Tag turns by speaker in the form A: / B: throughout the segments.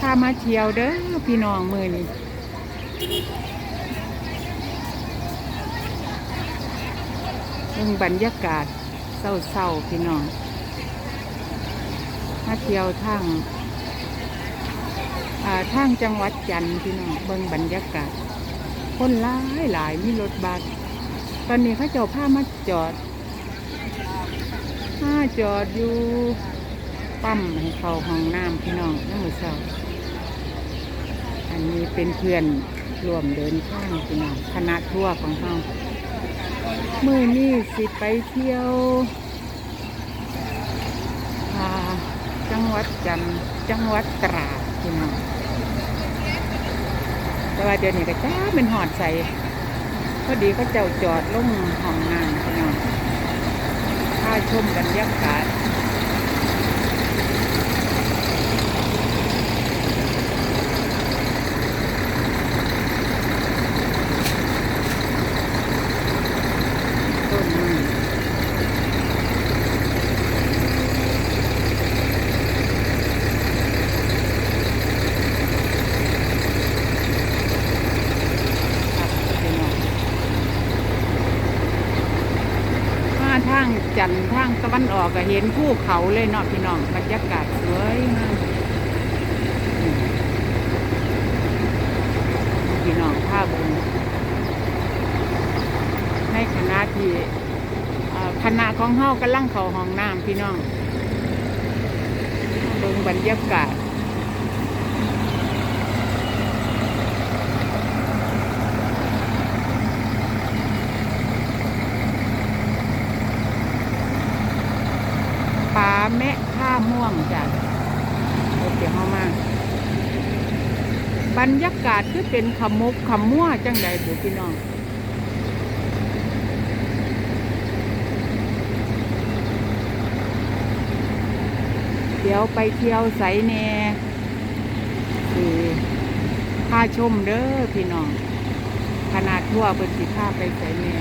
A: พามาเที่ยวเด้อพี่น้องมือนี้เรื่องบรรยากาศเศร้าๆพี่น้องมาเที่ยวทางทางจังหวัดจันทร์พี่น้องเบิ่งบรรยากาศคนหลายหลายมีรถบัสตอนนี้เขาเจ้าพามาจอดมาจอดอยู่ปั๊มให้เขาห้องน้ำพี่น้องน้ำมือเช้า อันนี้เป็นเพื่อนร่วมเดินข้างพี่น้องคณะทั่วของเรามื่อนี้สิไปเที่ยวจังหวัดจันจังหวัดตราดพี่น้องแต่ว่าเดี๋ยวนี้ก็จ้าเป็นหอดใสพอดีเขาเจ้าจอดลงห้องน้ำพี่น้องพาชมบรรยากาศต้นไม้ครับพี่น้องมางจันทร์ทางตะวันออกก็เห็นภูเขาเลยเนาะพี่น้องบรรยากาศสวยมากพี่น้องภาพบนในคณะที่คณะของเฮากำลังเข้าห้องน้ำพี่น้องเบิ่งบรรยากาศ แมะท่าม่วงจ้ะโอเคเข้ามาบรรยากาศคือเป็นขมุกขมัวจังใดบุพี่น้องเดี๋ยวไปเที่ยวใสแน่คือพาชมเด้อพี่น้อง ขนาดทั่วเป็นสิพาไปใสแน่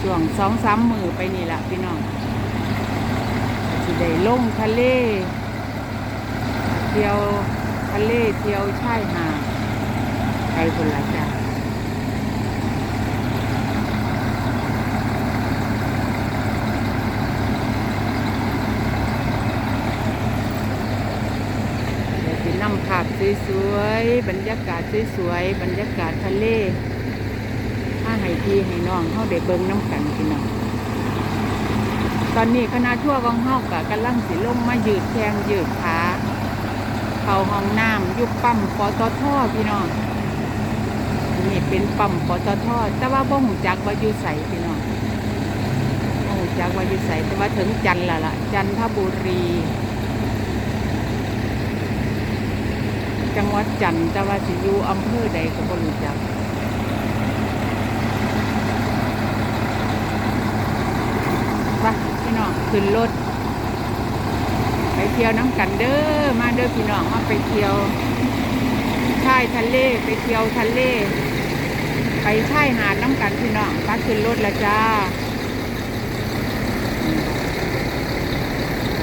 A: ช่วงสองสามมือไปนี่แหละพี่น้อง ได้ลงทะเล เที่ยวทะเลเที่ยวชายหาดไปคนละจ้ะเดี๋ยวสินำภาพสวยๆ บรรยากาศสวยๆ บรรยากาศทะเลถ้าให้พี่ให้น้องเขาได้เบิ่งน้ำกันพี่น้อง ตอนนี้คณะทั่วร์ของเฮากะกำลังสิลงมายืดแขงยืดขาเข้าห้องน้ำยุบปั๊มปตทพี่น้องนี่เป็นปั๊มปตทแต่ว่าบ่หูจักว่าอยู่ใสพี่น้องบ่หูจักว่าอยู่ใสแต่ว่าถึงจันทร์ละล่ะจันทบุรี จังหวัดจันทร์แต่ว่าสิอยู่อำเภอใดก็บ่รู้จัก ไปพี่น้อง ขึ้นรถไปเที่ยวน้ำกันเด้อมาเด้อพี่น้องมาไปเที่ยวชายทะเลไปเที่ยวทะเล ไปชายหาดน้ำกันพี่น้องมาขึ้นรถแล้วจ้า